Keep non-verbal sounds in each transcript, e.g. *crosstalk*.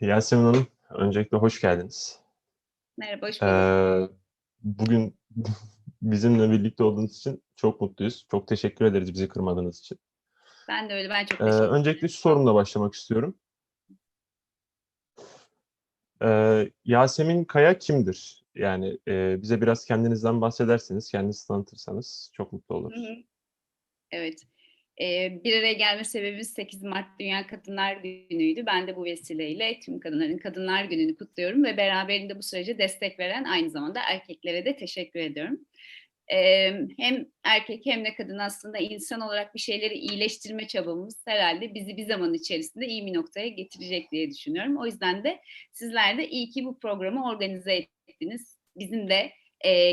Yasemin Hanım, öncelikle hoş geldiniz. Merhaba, hoş Ee, bulduk. bugün *laughs* bizimle birlikte olduğunuz için çok mutluyuz. Çok teşekkür ederiz bizi kırmadığınız için. Ben de öyle, ben çok Ee, teşekkür öncelikle ederim. şu sorumla başlamak istiyorum. Ee, Yasemin Kaya kimdir? Yani e, bize biraz kendinizden bahsederseniz, kendinizi tanıtırsanız çok mutlu Hı oluruz. hı. Evet. Bir araya gelme sebebimiz 8 Mart Dünya Kadınlar Günü'ydü. Ben de bu vesileyle tüm kadınların Kadınlar Günü'nü kutluyorum ve beraberinde bu sürece destek veren aynı zamanda erkeklere de teşekkür ediyorum. Hem erkek hem de kadın aslında insan olarak bir şeyleri iyileştirme çabamız herhalde bizi bir zaman içerisinde iyi bir noktaya getirecek diye düşünüyorum. O yüzden de sizler de iyi ki bu programı organize ettiniz. Bizim de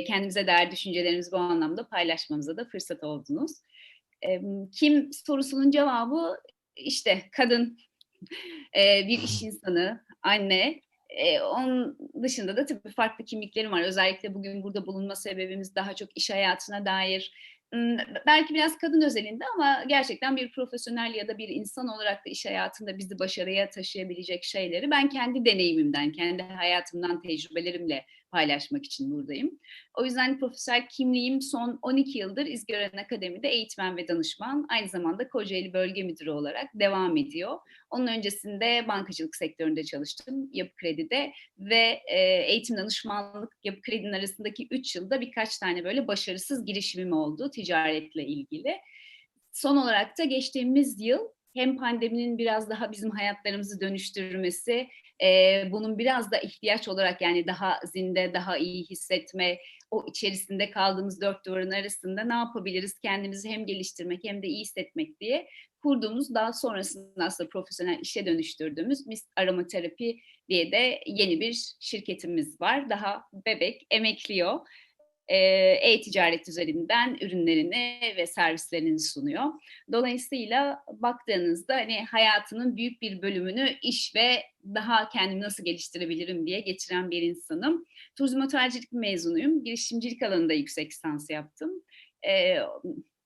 kendimize dair düşüncelerimizi bu anlamda paylaşmamıza da fırsat oldunuz. E, kim sorusunun cevabı işte kadın, *laughs* e, bir iş *laughs* insanı, anne. E, onun dışında da tabii farklı kimliklerim var. Özellikle bugün burada bulunma sebebimiz daha çok iş hayatına dair. Belki biraz kadın özelinde ama gerçekten bir profesyonel ya da bir insan olarak da iş hayatında bizi başarıya taşıyabilecek şeyleri ben kendi deneyimimden, kendi hayatımdan, tecrübelerimle paylaşmak için buradayım. O yüzden profesyonel kimliğim son 12 yıldır İzgören Akademi'de eğitmen ve danışman, aynı zamanda Kocaeli Bölge Müdürü olarak devam ediyor. Onun öncesinde bankacılık sektöründe çalıştım, Yapı Kredi'de ve e, eğitim danışmanlık Yapı Kredi'nin arasındaki 3 yılda birkaç tane böyle başarısız girişimim oldu ticaretle ilgili. Son olarak da geçtiğimiz yıl hem pandeminin biraz daha bizim hayatlarımızı dönüştürmesi, e, bunun biraz da ihtiyaç olarak yani daha zinde, daha iyi hissetme, o içerisinde kaldığımız dört duvarın arasında ne yapabiliriz kendimizi hem geliştirmek hem de iyi hissetmek diye kurduğumuz daha sonrasında aslında profesyonel işe dönüştürdüğümüz Mist Aromaterapi diye de yeni bir şirketimiz var. Daha bebek, emekliyor. Ee, E-ticaret üzerinden ürünlerini ve servislerini sunuyor. Dolayısıyla baktığınızda hani hayatının büyük bir bölümünü iş ve daha kendimi nasıl geliştirebilirim diye geçiren bir insanım. Turizm otelcilik mezunuyum. Girişimcilik alanında yüksek lisans yaptım. Ee,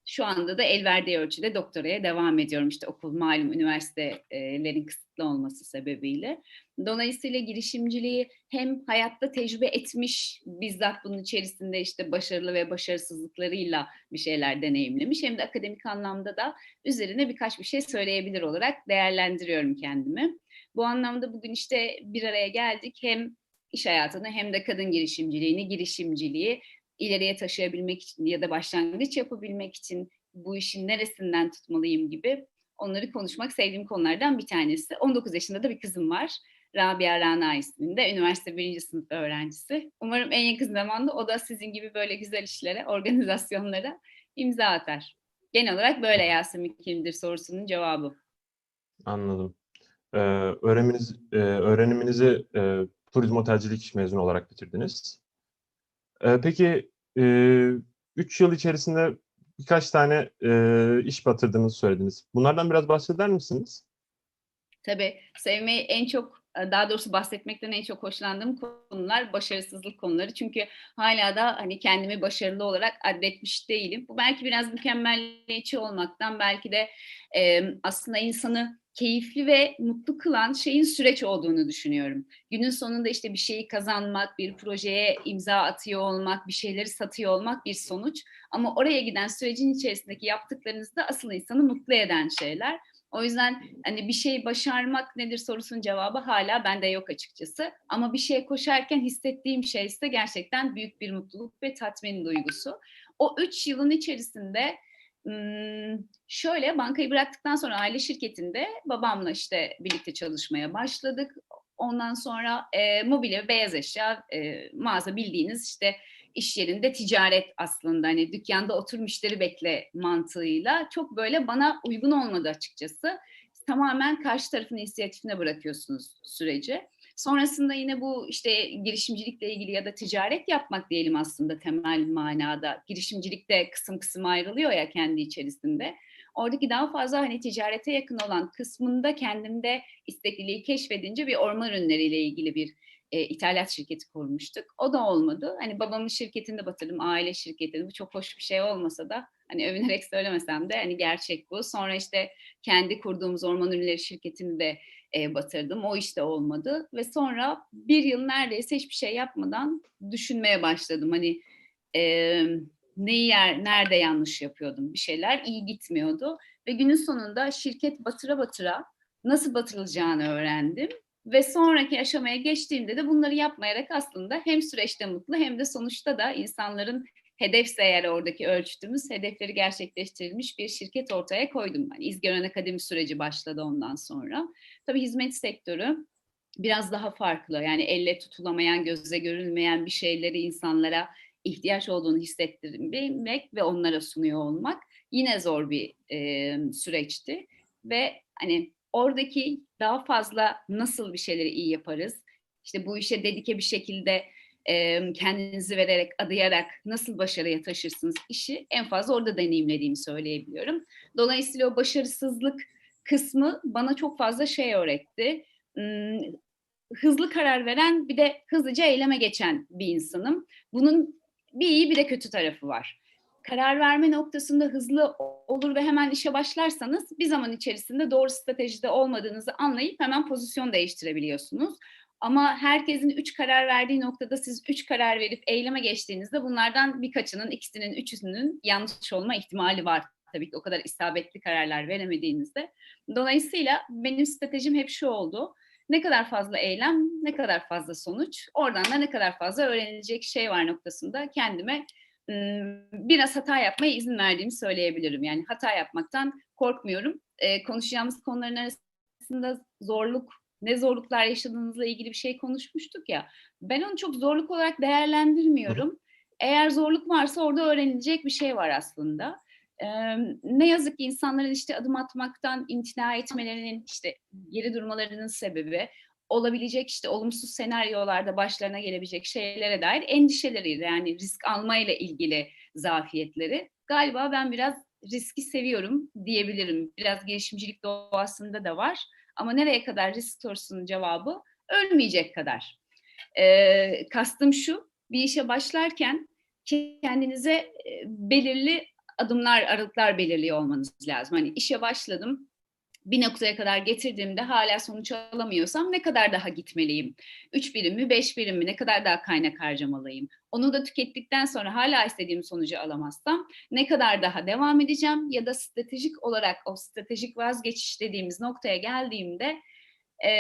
şu anda da el verdiği ölçüde doktoraya devam ediyorum. İşte okul malum üniversitelerin kısıtlı olması sebebiyle. Dolayısıyla girişimciliği hem hayatta tecrübe etmiş, bizzat bunun içerisinde işte başarılı ve başarısızlıklarıyla bir şeyler deneyimlemiş. Hem de akademik anlamda da üzerine birkaç bir şey söyleyebilir olarak değerlendiriyorum kendimi. Bu anlamda bugün işte bir araya geldik. Hem iş hayatını hem de kadın girişimciliğini, girişimciliği ileriye taşıyabilmek için ya da başlangıç yapabilmek için bu işin neresinden tutmalıyım gibi onları konuşmak sevdiğim konulardan bir tanesi. 19 yaşında da bir kızım var. Rabia Rana isminde. Üniversite birinci sınıf öğrencisi. Umarım en yakın zamanda o da sizin gibi böyle güzel işlere, organizasyonlara imza atar. Genel olarak böyle Yasemin kimdir sorusunun cevabı. Anladım. Ee, öğreniminiz, e, öğreniminizi e, turizm otelcilik mezunu olarak bitirdiniz. Ee, peki 3 yıl içerisinde birkaç tane e, iş batırdığınızı söylediniz. Bunlardan biraz bahseder misiniz? Tabii sevmeyi en çok daha doğrusu bahsetmekten en çok hoşlandığım konular başarısızlık konuları. Çünkü hala da hani kendimi başarılı olarak adetmiş değilim. Bu belki biraz mükemmelliyetçi olmaktan belki de e, aslında insanı keyifli ve mutlu kılan şeyin süreç olduğunu düşünüyorum. Günün sonunda işte bir şeyi kazanmak, bir projeye imza atıyor olmak, bir şeyleri satıyor olmak bir sonuç. Ama oraya giden sürecin içerisindeki yaptıklarınız da asıl insanı mutlu eden şeyler. O yüzden hani bir şey başarmak nedir sorusunun cevabı hala bende yok açıkçası. Ama bir şeye koşarken hissettiğim şey ise gerçekten büyük bir mutluluk ve tatmin duygusu. O üç yılın içerisinde şöyle bankayı bıraktıktan sonra aile şirketinde babamla işte birlikte çalışmaya başladık. Ondan sonra e, mobilya, beyaz eşya, e, mağaza bildiğiniz işte iş yerinde ticaret aslında hani dükkanda otur müşteri bekle mantığıyla çok böyle bana uygun olmadı açıkçası. Tamamen karşı tarafın inisiyatifine bırakıyorsunuz süreci. Sonrasında yine bu işte girişimcilikle ilgili ya da ticaret yapmak diyelim aslında temel manada. Girişimcilikte kısım kısım ayrılıyor ya kendi içerisinde. Oradaki daha fazla hani ticarete yakın olan kısmında kendimde istekliliği keşfedince bir orman ürünleriyle ilgili bir e, ithalat şirketi kurmuştuk. O da olmadı. Hani babamın şirketinde batırdım, aile şirketini. Bu çok hoş bir şey olmasa da hani övünerek söylemesem de hani gerçek bu. Sonra işte kendi kurduğumuz orman ürünleri şirketini de e, batırdım. O işte olmadı ve sonra bir yıl neredeyse hiçbir şey yapmadan düşünmeye başladım. Hani e, neyi yer, nerede yanlış yapıyordum bir şeyler iyi gitmiyordu ve günün sonunda şirket batıra batıra nasıl batırılacağını öğrendim ve sonraki aşamaya geçtiğimde de bunları yapmayarak aslında hem süreçte mutlu hem de sonuçta da insanların hedefse eğer oradaki ölçütümüz hedefleri gerçekleştirilmiş bir şirket ortaya koydum. Yani İzgören Akademi süreci başladı ondan sonra. Tabii hizmet sektörü biraz daha farklı. Yani elle tutulamayan, gözle görülmeyen bir şeyleri insanlara ihtiyaç olduğunu hissettirmek ve onlara sunuyor olmak yine zor bir e, süreçti. Ve hani oradaki daha fazla nasıl bir şeyleri iyi yaparız? İşte bu işe dedike bir şekilde e, kendinizi vererek, adayarak nasıl başarıya taşırsınız işi en fazla orada deneyimlediğimi söyleyebiliyorum. Dolayısıyla o başarısızlık kısmı bana çok fazla şey öğretti. Hızlı karar veren bir de hızlıca eyleme geçen bir insanım. Bunun bir iyi bir de kötü tarafı var. Karar verme noktasında hızlı olur ve hemen işe başlarsanız bir zaman içerisinde doğru stratejide olmadığınızı anlayıp hemen pozisyon değiştirebiliyorsunuz. Ama herkesin üç karar verdiği noktada siz üç karar verip eyleme geçtiğinizde bunlardan birkaçının, ikisinin, üçünün yanlış olma ihtimali var. Tabii ki o kadar isabetli kararlar veremediğinizde. Dolayısıyla benim stratejim hep şu oldu. Ne kadar fazla eylem, ne kadar fazla sonuç, oradan da ne kadar fazla öğrenilecek şey var noktasında kendime biraz hata yapmaya izin verdiğimi söyleyebilirim. Yani hata yapmaktan korkmuyorum. Konuşacağımız konuların arasında zorluk, ne zorluklar yaşadığınızla ilgili bir şey konuşmuştuk ya. Ben onu çok zorluk olarak değerlendirmiyorum. Eğer zorluk varsa orada öğrenilecek bir şey var aslında. Ne yazık ki insanların işte adım atmaktan imtina etmelerinin işte geri durmalarının sebebi olabilecek işte olumsuz senaryolarda başlarına gelebilecek şeylere dair endişeleri yani risk almayla ilgili zafiyetleri. Galiba ben biraz riski seviyorum diyebilirim. Biraz girişimcilik doğasında da var. Ama nereye kadar risk sorusunun cevabı ölmeyecek kadar. Ee, kastım şu, bir işe başlarken kendinize belirli adımlar, aralıklar belirliyor olmanız lazım. Hani işe başladım, bir noktaya kadar getirdiğimde hala sonuç alamıyorsam ne kadar daha gitmeliyim? Üç birim mi, beş birim mi, ne kadar daha kaynak harcamalıyım? Onu da tükettikten sonra hala istediğim sonucu alamazsam ne kadar daha devam edeceğim? Ya da stratejik olarak o stratejik vazgeçiş dediğimiz noktaya geldiğimde e,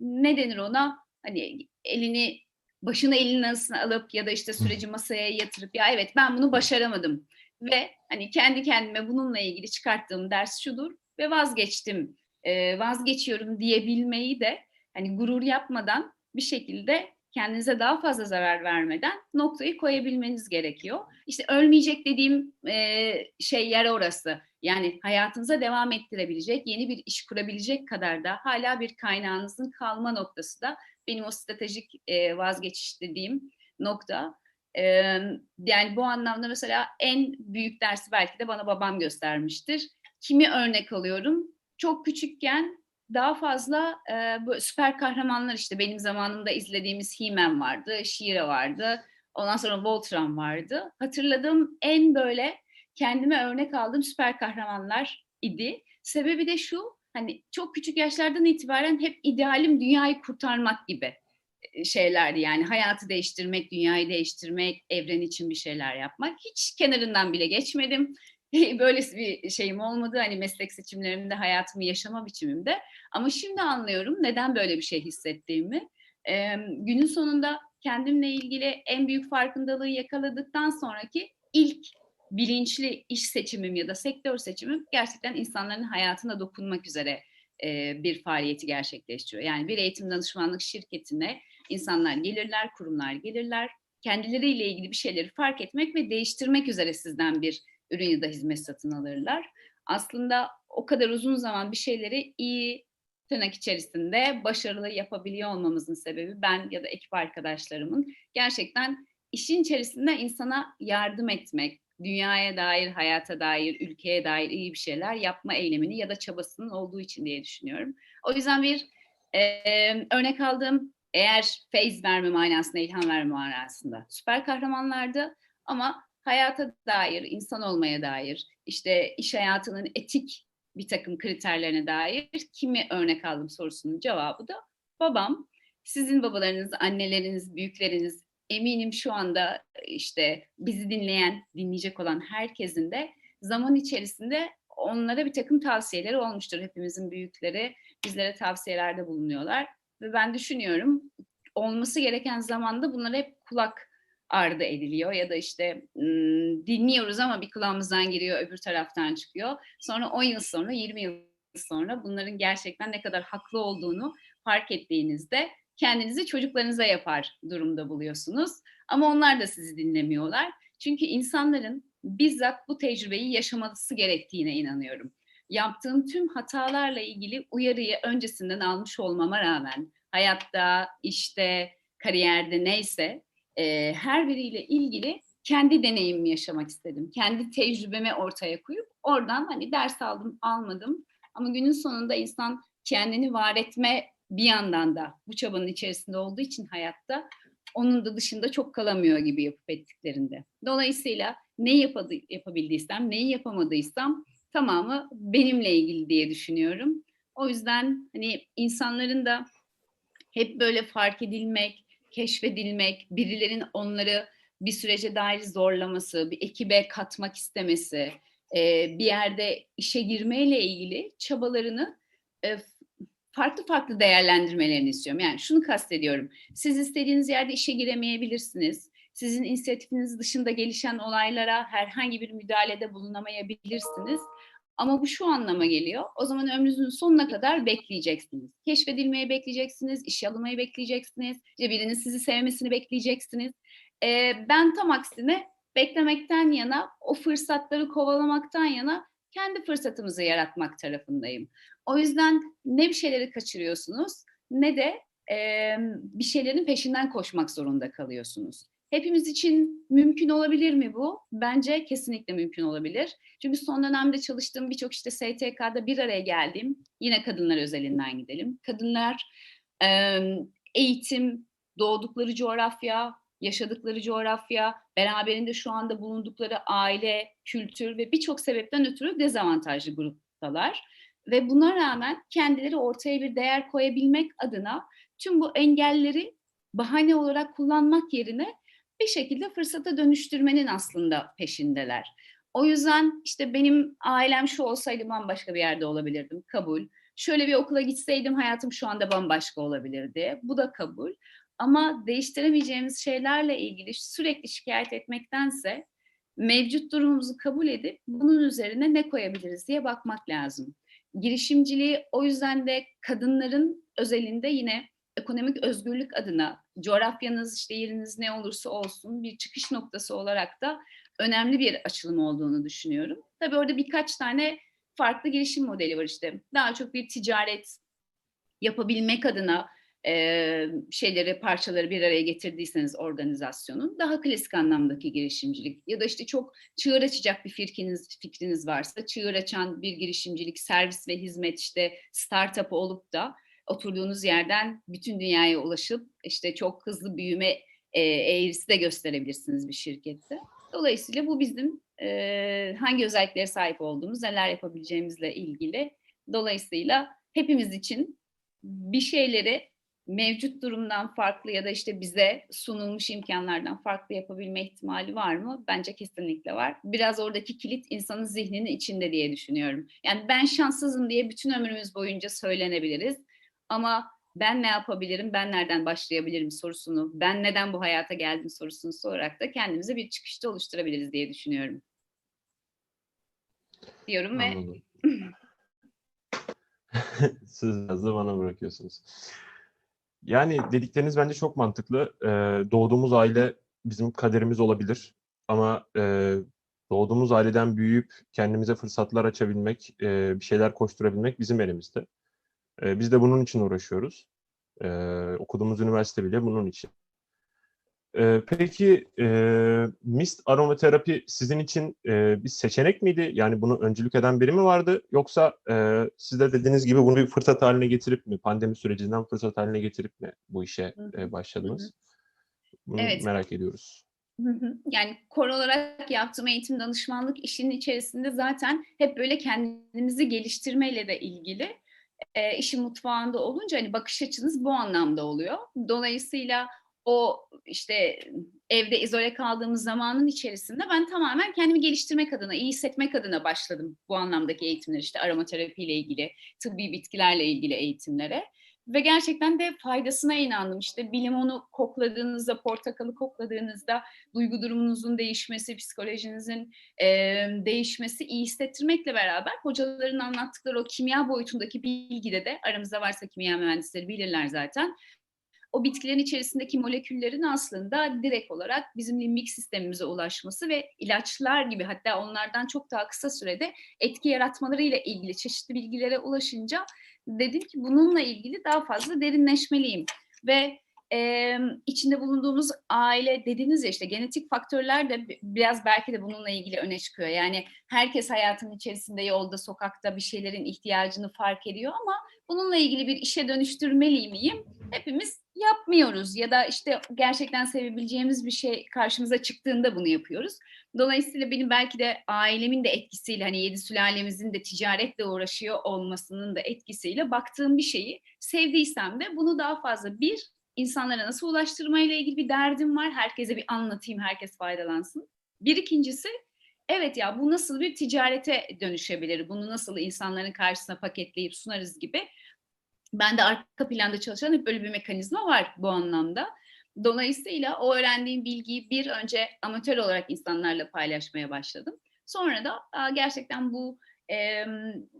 ne denir ona? Hani elini başını elinin arasına alıp ya da işte süreci masaya yatırıp ya evet ben bunu başaramadım ve hani kendi kendime bununla ilgili çıkarttığım ders şudur ve vazgeçtim, e, vazgeçiyorum diyebilmeyi de hani gurur yapmadan bir şekilde kendinize daha fazla zarar vermeden noktayı koyabilmeniz gerekiyor. İşte ölmeyecek dediğim e, şey yer orası. Yani hayatınıza devam ettirebilecek, yeni bir iş kurabilecek kadar da hala bir kaynağınızın kalma noktası da benim o stratejik e, vazgeçiş dediğim nokta. E, yani bu anlamda mesela en büyük dersi belki de bana babam göstermiştir kimi örnek alıyorum? Çok küçükken daha fazla e, böyle süper kahramanlar işte benim zamanımda izlediğimiz He-Man vardı, She-Ra vardı. Ondan sonra Voltron vardı. Hatırladığım en böyle kendime örnek aldığım süper kahramanlar idi. Sebebi de şu, hani çok küçük yaşlardan itibaren hep idealim dünyayı kurtarmak gibi şeylerdi yani hayatı değiştirmek, dünyayı değiştirmek, evren için bir şeyler yapmak. Hiç kenarından bile geçmedim. *laughs* böyle bir şeyim olmadı. Hani meslek seçimlerimde hayatımı yaşama biçimimde. Ama şimdi anlıyorum neden böyle bir şey hissettiğimi. Ee, günün sonunda kendimle ilgili en büyük farkındalığı yakaladıktan sonraki ilk bilinçli iş seçimim ya da sektör seçimim gerçekten insanların hayatına dokunmak üzere e, bir faaliyeti gerçekleştiriyor. Yani bir eğitim danışmanlık şirketine insanlar gelirler, kurumlar gelirler, kendileriyle ilgili bir şeyleri fark etmek ve değiştirmek üzere sizden bir ürün ya da hizmet satın alırlar. Aslında o kadar uzun zaman bir şeyleri iyi tırnak içerisinde başarılı yapabiliyor olmamızın sebebi ben ya da ekip arkadaşlarımın gerçekten işin içerisinde insana yardım etmek, dünyaya dair, hayata dair, ülkeye dair iyi bir şeyler yapma eylemini ya da çabasının olduğu için diye düşünüyorum. O yüzden bir e, örnek aldığım eğer feyz verme manasında, ilham verme manasında süper kahramanlardı ama hayata dair, insan olmaya dair, işte iş hayatının etik bir takım kriterlerine dair kimi örnek aldım sorusunun cevabı da babam. Sizin babalarınız, anneleriniz, büyükleriniz eminim şu anda işte bizi dinleyen, dinleyecek olan herkesin de zaman içerisinde onlara bir takım tavsiyeleri olmuştur. Hepimizin büyükleri bizlere tavsiyelerde bulunuyorlar. Ve ben düşünüyorum olması gereken zamanda bunlara hep kulak ardı ediliyor ya da işte dinliyoruz ama bir kulağımızdan giriyor öbür taraftan çıkıyor. Sonra 10 yıl sonra 20 yıl sonra bunların gerçekten ne kadar haklı olduğunu fark ettiğinizde kendinizi çocuklarınıza yapar durumda buluyorsunuz. Ama onlar da sizi dinlemiyorlar. Çünkü insanların bizzat bu tecrübeyi yaşaması gerektiğine inanıyorum. Yaptığım tüm hatalarla ilgili uyarıyı öncesinden almış olmama rağmen hayatta, işte, kariyerde neyse e, her biriyle ilgili kendi deneyimimi yaşamak istedim. Kendi tecrübemi ortaya koyup oradan hani ders aldım, almadım. Ama günün sonunda insan kendini var etme bir yandan da bu çabanın içerisinde olduğu için hayatta onun da dışında çok kalamıyor gibi yapıp ettiklerinde. Dolayısıyla ne yapadı, yapabildiysem, neyi yapamadıysam tamamı benimle ilgili diye düşünüyorum. O yüzden hani insanların da hep böyle fark edilmek, keşfedilmek, birilerinin onları bir sürece dair zorlaması, bir ekibe katmak istemesi, e, bir yerde işe girmeyle ilgili çabalarını e, farklı farklı değerlendirmelerini istiyorum. Yani şunu kastediyorum. Siz istediğiniz yerde işe giremeyebilirsiniz. Sizin inisiyatifiniz dışında gelişen olaylara herhangi bir müdahalede bulunamayabilirsiniz. Ama bu şu anlama geliyor. O zaman ömrünüzün sonuna kadar bekleyeceksiniz. Keşfedilmeyi bekleyeceksiniz, işe alınmayı bekleyeceksiniz, işte birinin sizi sevmesini bekleyeceksiniz. Ee, ben tam aksine beklemekten yana, o fırsatları kovalamaktan yana kendi fırsatımızı yaratmak tarafındayım. O yüzden ne bir şeyleri kaçırıyorsunuz ne de e, bir şeylerin peşinden koşmak zorunda kalıyorsunuz. Hepimiz için mümkün olabilir mi bu? Bence kesinlikle mümkün olabilir. Çünkü son dönemde çalıştığım birçok işte STK'da bir araya geldim. Yine kadınlar özelinden gidelim. Kadınlar eğitim, doğdukları coğrafya, yaşadıkları coğrafya, beraberinde şu anda bulundukları aile, kültür ve birçok sebepten ötürü dezavantajlı gruptalar. Ve buna rağmen kendileri ortaya bir değer koyabilmek adına tüm bu engelleri bahane olarak kullanmak yerine bir şekilde fırsata dönüştürmenin aslında peşindeler. O yüzden işte benim ailem şu olsaydı bambaşka bir yerde olabilirdim. Kabul. Şöyle bir okula gitseydim hayatım şu anda bambaşka olabilirdi. Bu da kabul. Ama değiştiremeyeceğimiz şeylerle ilgili sürekli şikayet etmektense mevcut durumumuzu kabul edip bunun üzerine ne koyabiliriz diye bakmak lazım. Girişimciliği o yüzden de kadınların özelinde yine ekonomik özgürlük adına coğrafyanız işte yeriniz ne olursa olsun bir çıkış noktası olarak da önemli bir açılım olduğunu düşünüyorum. Tabii orada birkaç tane farklı girişim modeli var işte. Daha çok bir ticaret yapabilmek adına e, şeyleri, parçaları bir araya getirdiyseniz organizasyonun daha klasik anlamdaki girişimcilik ya da işte çok çığır açacak bir fikriniz, fikriniz varsa çığır açan bir girişimcilik, servis ve hizmet işte startup olup da oturduğunuz yerden bütün dünyaya ulaşıp işte çok hızlı büyüme e, eğrisi de gösterebilirsiniz bir şirkette. Dolayısıyla bu bizim e, hangi özelliklere sahip olduğumuz, neler yapabileceğimizle ilgili. Dolayısıyla hepimiz için bir şeyleri mevcut durumdan farklı ya da işte bize sunulmuş imkanlardan farklı yapabilme ihtimali var mı? Bence kesinlikle var. Biraz oradaki kilit insanın zihninin içinde diye düşünüyorum. Yani ben şanssızım diye bütün ömrümüz boyunca söylenebiliriz. Ama ben ne yapabilirim, ben nereden başlayabilirim sorusunu, ben neden bu hayata geldim sorusunu sorarak da kendimize bir çıkışta oluşturabiliriz diye düşünüyorum. Diyorum ve. *laughs* Siz da bana bırakıyorsunuz. Yani dedikleriniz bence çok mantıklı. Ee, doğduğumuz aile bizim kaderimiz olabilir. Ama e, doğduğumuz aileden büyüyüp kendimize fırsatlar açabilmek, e, bir şeyler koşturabilmek bizim elimizde. E, biz de bunun için uğraşıyoruz. E, okuduğumuz üniversite bile bunun için. E, peki e, mist aromaterapi sizin için e, bir seçenek miydi? Yani bunu öncülük eden biri mi vardı? Yoksa e, siz de dediğiniz gibi bunu bir fırsat haline getirip mi, pandemi sürecinden fırsat haline getirip mi bu işe e, başladınız? Bunu Evet. merak ediyoruz. Yani kor olarak yaptığım eğitim danışmanlık işinin içerisinde zaten hep böyle kendimizi geliştirmeyle de ilgili e, işin mutfağında olunca hani bakış açınız bu anlamda oluyor. Dolayısıyla o işte evde izole kaldığımız zamanın içerisinde ben tamamen kendimi geliştirmek adına, iyi hissetmek adına başladım bu anlamdaki eğitimler işte aromaterapi ile ilgili, tıbbi bitkilerle ilgili eğitimlere. Ve gerçekten de faydasına inandım. İşte limonu kokladığınızda, portakalı kokladığınızda duygu durumunuzun değişmesi, psikolojinizin e, değişmesi, iyi hissettirmekle beraber hocaların anlattıkları o kimya boyutundaki bilgide de aramızda varsa kimya mühendisleri bilirler zaten o bitkilerin içerisindeki moleküllerin aslında direkt olarak bizim limbik sistemimize ulaşması ve ilaçlar gibi hatta onlardan çok daha kısa sürede etki yaratmaları ile ilgili çeşitli bilgilere ulaşınca dedim ki bununla ilgili daha fazla derinleşmeliyim. Ve e, içinde bulunduğumuz aile dediğiniz ya işte genetik faktörler de biraz belki de bununla ilgili öne çıkıyor. Yani herkes hayatının içerisinde yolda, sokakta bir şeylerin ihtiyacını fark ediyor ama bununla ilgili bir işe dönüştürmeli miyim? Hepimiz yapmıyoruz ya da işte gerçekten sevebileceğimiz bir şey karşımıza çıktığında bunu yapıyoruz. Dolayısıyla benim belki de ailemin de etkisiyle hani yedi sülalemizin de ticaretle uğraşıyor olmasının da etkisiyle baktığım bir şeyi sevdiysem de bunu daha fazla bir insanlara nasıl ulaştırmayla ilgili bir derdim var. Herkese bir anlatayım, herkes faydalansın. Bir ikincisi evet ya bu nasıl bir ticarete dönüşebilir? Bunu nasıl insanların karşısına paketleyip sunarız gibi. Ben de arka planda çalışan hep böyle bir mekanizma var bu anlamda. Dolayısıyla o öğrendiğim bilgiyi bir önce amatör olarak insanlarla paylaşmaya başladım. Sonra da gerçekten bu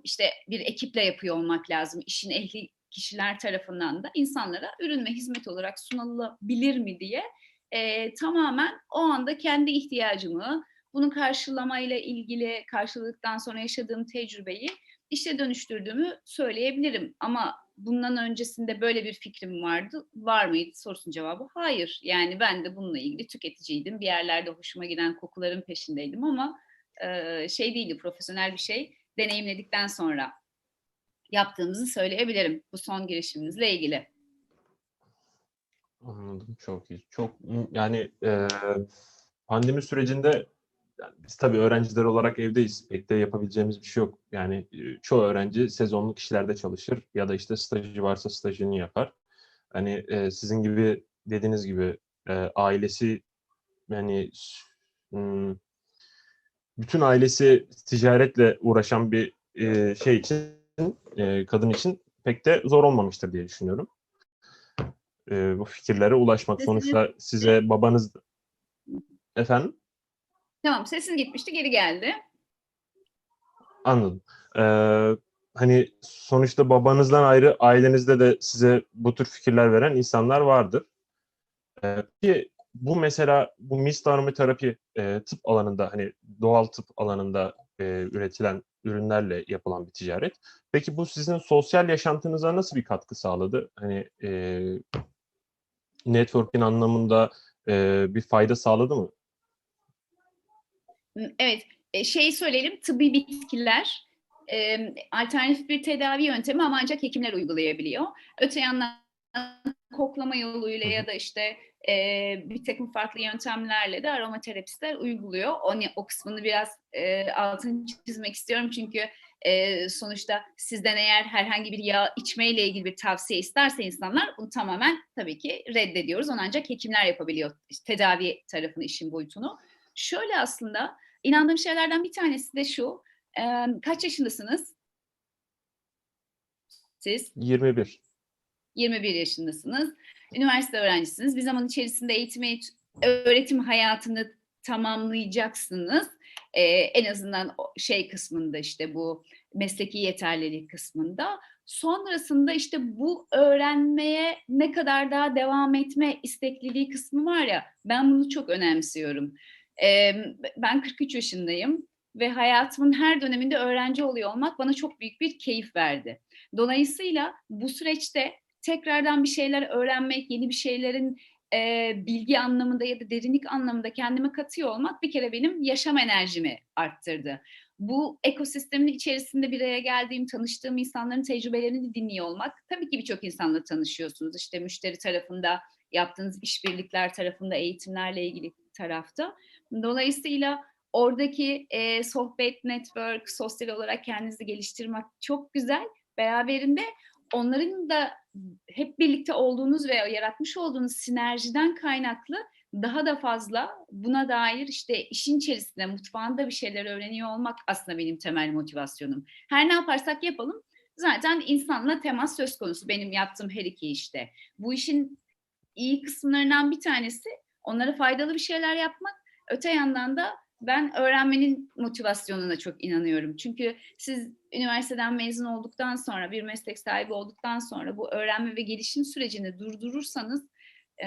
işte bir ekiple yapıyor olmak lazım. İşin ehli kişiler tarafından da insanlara ürün ve hizmet olarak sunulabilir mi diye e, tamamen o anda kendi ihtiyacımı, bunu karşılamayla ilgili karşıladıktan sonra yaşadığım tecrübeyi işe dönüştürdüğümü söyleyebilirim. Ama bundan öncesinde böyle bir fikrim vardı. Var mıydı sorusunun cevabı hayır. Yani ben de bununla ilgili tüketiciydim. Bir yerlerde hoşuma giden kokuların peşindeydim ama e, şey değildi, profesyonel bir şey deneyimledikten sonra yaptığımızı söyleyebilirim bu son girişimimizle ilgili. Anladım. Çok iyi. Çok yani e, pandemi sürecinde yani biz tabii öğrenciler olarak evdeyiz. Pek de yapabileceğimiz bir şey yok. Yani çoğu öğrenci sezonluk işlerde çalışır ya da işte stajı varsa stajını yapar. Hani e, sizin gibi dediğiniz gibi e, ailesi yani bütün ailesi ticaretle uğraşan bir e, şey için e, kadın için pek de zor olmamıştır diye düşünüyorum. E, bu fikirlere ulaşmak. Sonuçta size babanız... Efendim? Tamam sesin gitmişti geri geldi. Anladım. Ee, hani sonuçta babanızdan ayrı ailenizde de size bu tür fikirler veren insanlar vardır. Ee, ki bu mesela bu mist aromaterapi e, tıp alanında hani doğal tıp alanında e, üretilen ürünlerle yapılan bir ticaret. Peki bu sizin sosyal yaşantınıza nasıl bir katkı sağladı? Hani e, networking anlamında e, bir fayda sağladı mı? Evet, e, şey söyleyelim, tıbbi bitkiler e, alternatif bir tedavi yöntemi ama ancak hekimler uygulayabiliyor. Öte yandan koklama yoluyla ya da işte e, bir takım farklı yöntemlerle de aromaterapistler uyguluyor. O, o kısmını biraz e, altını çizmek istiyorum çünkü e, sonuçta sizden eğer herhangi bir yağ içmeyle ilgili bir tavsiye isterse insanlar bunu tamamen tabii ki reddediyoruz. Onu ancak hekimler yapabiliyor tedavi tarafını, işin boyutunu. Şöyle aslında inandığım şeylerden bir tanesi de şu. E, kaç yaşındasınız? Siz? 21. 21 yaşındasınız. Üniversite öğrencisiniz. Bir zaman içerisinde eğitim öğretim hayatını tamamlayacaksınız. Ee, en azından şey kısmında işte bu mesleki yeterlilik kısmında. Sonrasında işte bu öğrenmeye ne kadar daha devam etme istekliliği kısmı var ya ben bunu çok önemsiyorum. Ee, ben 43 yaşındayım ve hayatımın her döneminde öğrenci oluyor olmak bana çok büyük bir keyif verdi. Dolayısıyla bu süreçte tekrardan bir şeyler öğrenmek, yeni bir şeylerin e, bilgi anlamında ya da derinlik anlamında kendime katıyor olmak bir kere benim yaşam enerjimi arttırdı. Bu ekosistemin içerisinde bir araya geldiğim, tanıştığım insanların tecrübelerini dinliyor olmak. Tabii ki birçok insanla tanışıyorsunuz. İşte müşteri tarafında yaptığınız işbirlikler tarafında eğitimlerle ilgili tarafta. Dolayısıyla oradaki e, sohbet, network, sosyal olarak kendinizi geliştirmek çok güzel. Beraberinde onların da hep birlikte olduğunuz ve yaratmış olduğunuz sinerjiden kaynaklı daha da fazla buna dair işte işin içerisinde mutfağında bir şeyler öğreniyor olmak aslında benim temel motivasyonum. Her ne yaparsak yapalım zaten insanla temas söz konusu benim yaptığım her iki işte. Bu işin iyi kısımlarından bir tanesi onlara faydalı bir şeyler yapmak. Öte yandan da ben öğrenmenin motivasyonuna çok inanıyorum. Çünkü siz üniversiteden mezun olduktan sonra, bir meslek sahibi olduktan sonra bu öğrenme ve gelişim sürecini durdurursanız, e,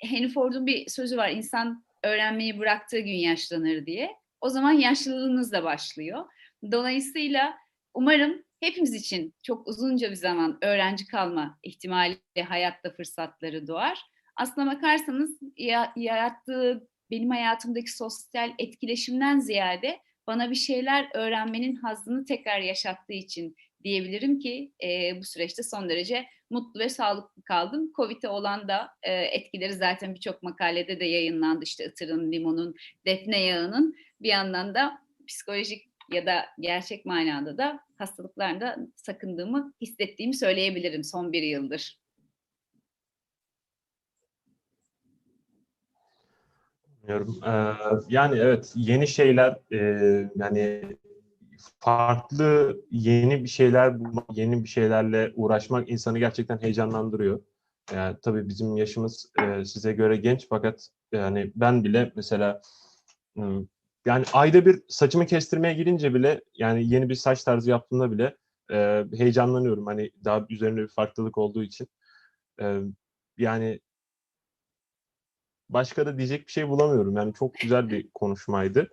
Henry Ford'un bir sözü var, insan öğrenmeyi bıraktığı gün yaşlanır diye. O zaman yaşlılığınız da başlıyor. Dolayısıyla umarım hepimiz için çok uzunca bir zaman öğrenci kalma ihtimali hayatta fırsatları doğar. Aslına bakarsanız ya, yarattığı benim hayatımdaki sosyal etkileşimden ziyade bana bir şeyler öğrenmenin hazzını tekrar yaşattığı için diyebilirim ki e, bu süreçte son derece mutlu ve sağlıklı kaldım. Covid'e olan da e, etkileri zaten birçok makalede de yayınlandı. İşte ıtırın, limonun, defne yağının bir yandan da psikolojik ya da gerçek manada da hastalıklarda sakındığımı hissettiğimi söyleyebilirim son bir yıldır. Anlıyorum. Ee, yani evet yeni şeyler e, yani farklı yeni bir şeyler bulmak, yeni bir şeylerle uğraşmak insanı gerçekten heyecanlandırıyor. Yani tabii bizim yaşımız e, size göre genç fakat yani ben bile mesela ım, yani ayda bir saçımı kestirmeye girince bile yani yeni bir saç tarzı yaptığımda bile e, heyecanlanıyorum. Hani daha üzerinde bir farklılık olduğu için. E, yani başka da diyecek bir şey bulamıyorum. Yani çok güzel bir *laughs* konuşmaydı.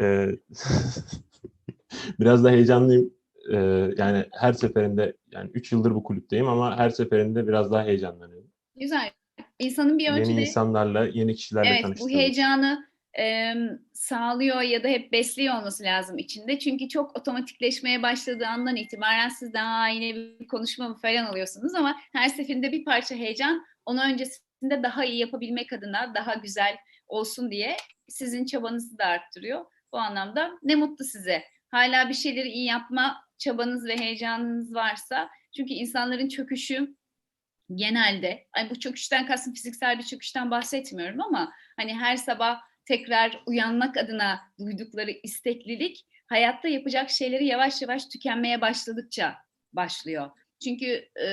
Ee, *laughs* biraz da heyecanlıyım. Ee, yani her seferinde yani 3 yıldır bu kulüpteyim ama her seferinde biraz daha heyecanlanıyorum. Güzel. İnsanın bir ölçüde... Yeni insanlarla, yeni kişilerle evet, tanıştığımız. bu heyecanı e, sağlıyor ya da hep besliyor olması lazım içinde. Çünkü çok otomatikleşmeye başladığı andan itibaren siz daha yine bir konuşma mı falan alıyorsunuz ama her seferinde bir parça heyecan onu öncesinde daha iyi yapabilmek adına daha güzel olsun diye sizin çabanızı da arttırıyor. Bu anlamda ne mutlu size. Hala bir şeyleri iyi yapma çabanız ve heyecanınız varsa çünkü insanların çöküşü genelde, hani bu çöküşten kastım fiziksel bir çöküşten bahsetmiyorum ama hani her sabah tekrar uyanmak adına duydukları isteklilik hayatta yapacak şeyleri yavaş yavaş tükenmeye başladıkça başlıyor. Çünkü e,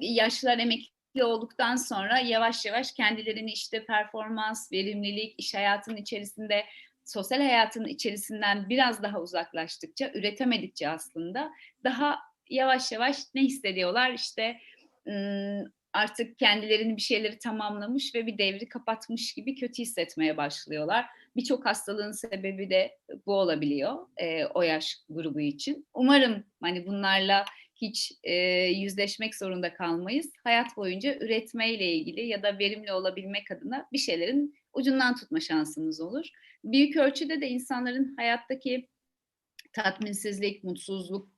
yaşlılar emekli olduktan sonra yavaş yavaş kendilerini işte performans, verimlilik, iş hayatının içerisinde, sosyal hayatın içerisinden biraz daha uzaklaştıkça, üretemedikçe aslında daha yavaş yavaş ne hissediyorlar? İşte artık kendilerini bir şeyleri tamamlamış ve bir devri kapatmış gibi kötü hissetmeye başlıyorlar. Birçok hastalığın sebebi de bu olabiliyor e, o yaş grubu için. Umarım hani bunlarla hiç e, yüzleşmek zorunda kalmayız. Hayat boyunca üretmeyle ilgili ya da verimli olabilmek adına bir şeylerin ucundan tutma şansımız olur. Büyük ölçüde de insanların hayattaki tatminsizlik, mutsuzluk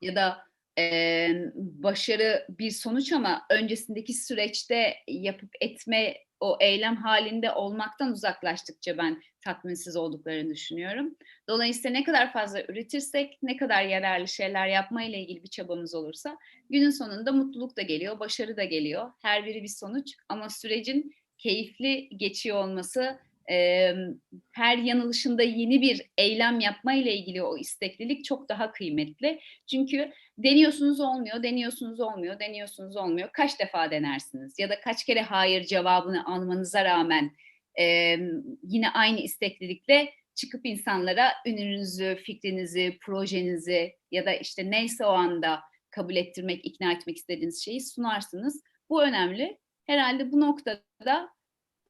ya da e, başarı bir sonuç ama öncesindeki süreçte yapıp etme o eylem halinde olmaktan uzaklaştıkça ben tatminsiz olduklarını düşünüyorum. Dolayısıyla ne kadar fazla üretirsek, ne kadar yararlı şeyler yapma ile ilgili bir çabamız olursa günün sonunda mutluluk da geliyor, başarı da geliyor. Her biri bir sonuç ama sürecin keyifli geçiyor olması her yanılışında yeni bir eylem yapma ile ilgili o isteklilik çok daha kıymetli. Çünkü deniyorsunuz olmuyor, deniyorsunuz olmuyor, deniyorsunuz olmuyor. Kaç defa denersiniz ya da kaç kere hayır cevabını almanıza rağmen yine aynı isteklilikle çıkıp insanlara ününüzü, fikrinizi, projenizi ya da işte neyse o anda kabul ettirmek, ikna etmek istediğiniz şeyi sunarsınız. Bu önemli. Herhalde bu noktada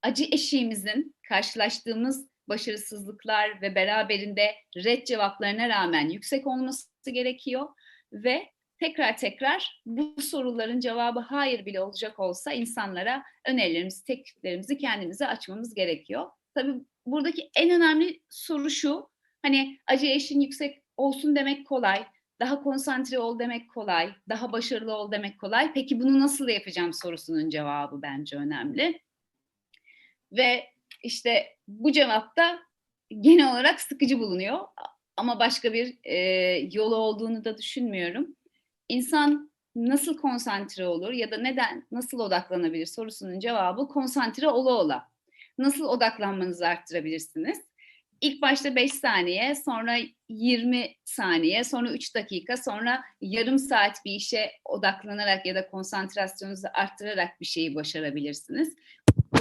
acı eşiğimizin karşılaştığımız başarısızlıklar ve beraberinde red cevaplarına rağmen yüksek olması gerekiyor ve tekrar tekrar bu soruların cevabı hayır bile olacak olsa insanlara önerilerimizi, tekliflerimizi kendimize açmamız gerekiyor. Tabii buradaki en önemli soru şu, hani acı eşin yüksek olsun demek kolay, daha konsantre ol demek kolay, daha başarılı ol demek kolay. Peki bunu nasıl yapacağım sorusunun cevabı bence önemli. Ve İşte bu cevapta genel olarak sıkıcı bulunuyor. Ama başka bir e, yolu olduğunu da düşünmüyorum. İnsan nasıl konsantre olur ya da neden, nasıl odaklanabilir sorusunun cevabı konsantre ola ola. Nasıl odaklanmanızı arttırabilirsiniz? İlk başta 5 saniye, sonra 20 saniye, sonra 3 dakika, sonra yarım saat bir işe odaklanarak ya da konsantrasyonunuzu arttırarak bir şeyi başarabilirsiniz.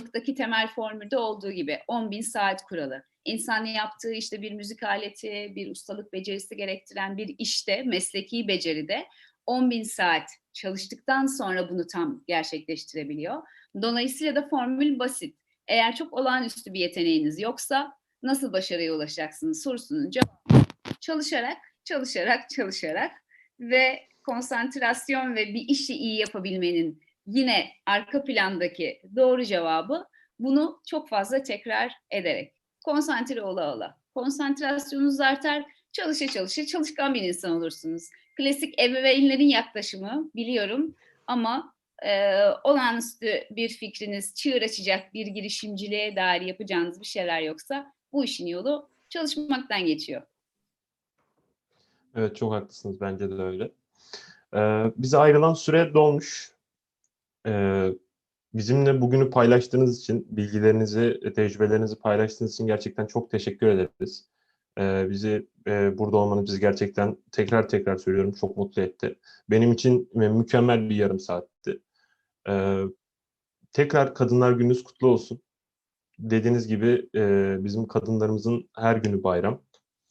Buradaki temel formülde olduğu gibi 10 bin saat kuralı. İnsan yaptığı işte bir müzik aleti, bir ustalık becerisi gerektiren bir işte, mesleki beceride 10 bin saat çalıştıktan sonra bunu tam gerçekleştirebiliyor. Dolayısıyla da formül basit. Eğer çok olağanüstü bir yeteneğiniz yoksa nasıl başarıya ulaşacaksınız sorusunun cevabı çalışarak, çalışarak, çalışarak ve konsantrasyon ve bir işi iyi yapabilmenin yine arka plandaki doğru cevabı bunu çok fazla tekrar ederek. Konsantre ola ola. Konsantrasyonunuz artar, çalışa çalışa çalışkan bir insan olursunuz. Klasik ebeveynlerin yaklaşımı biliyorum ama e, olağanüstü bir fikriniz, çığır açacak bir girişimciliğe dair yapacağınız bir şeyler yoksa bu işin yolu çalışmaktan geçiyor. Evet çok haklısınız bence de öyle. Ee, bize ayrılan süre dolmuş. Bizimle bugünü paylaştığınız için, bilgilerinizi, tecrübelerinizi paylaştığınız için gerçekten çok teşekkür ederiz. Bizi e, burada olmanız bizi gerçekten tekrar tekrar söylüyorum çok mutlu etti. Benim için e, mükemmel bir yarım saatti. Tekrar Kadınlar Gününüz kutlu olsun. Dediğiniz gibi e, bizim kadınlarımızın her günü bayram.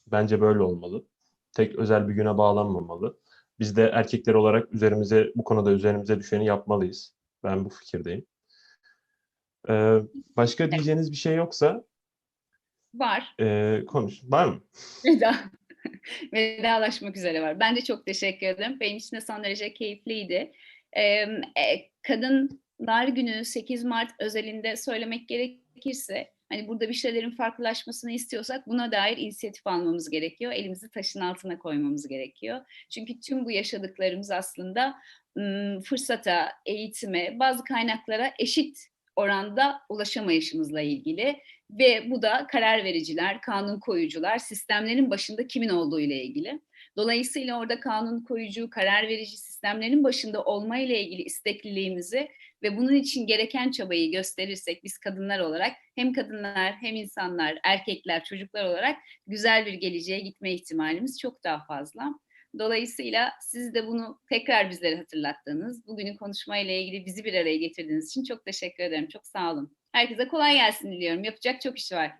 Bence böyle olmalı. Tek özel bir güne bağlanmamalı. Biz de erkekler olarak üzerimize bu konuda üzerimize düşeni yapmalıyız. Ben bu fikirdeyim. Ee, başka diyeceğiniz bir şey yoksa Var. e, konuş. Var mı? *laughs* Veda. Vedalaşmak üzere var. Ben de çok teşekkür ederim. Benim için de son derece keyifliydi. Ee, e, Kadınlar Günü 8 Mart özelinde söylemek gerekirse hani burada bir şeylerin farklılaşmasını istiyorsak buna dair inisiyatif almamız gerekiyor. Elimizi taşın altına koymamız gerekiyor. Çünkü tüm bu yaşadıklarımız aslında fırsata, eğitime, bazı kaynaklara eşit oranda ulaşamayışımızla ilgili ve bu da karar vericiler, kanun koyucular, sistemlerin başında kimin olduğu ile ilgili. Dolayısıyla orada kanun koyucu, karar verici sistemlerin başında olma ile ilgili istekliliğimizi ve bunun için gereken çabayı gösterirsek biz kadınlar olarak hem kadınlar hem insanlar, erkekler, çocuklar olarak güzel bir geleceğe gitme ihtimalimiz çok daha fazla. Dolayısıyla siz de bunu tekrar bizlere hatırlattığınız, bugünün konuşmayla ilgili bizi bir araya getirdiğiniz için çok teşekkür ederim. Çok sağ olun. Herkese kolay gelsin diliyorum. Yapacak çok iş var.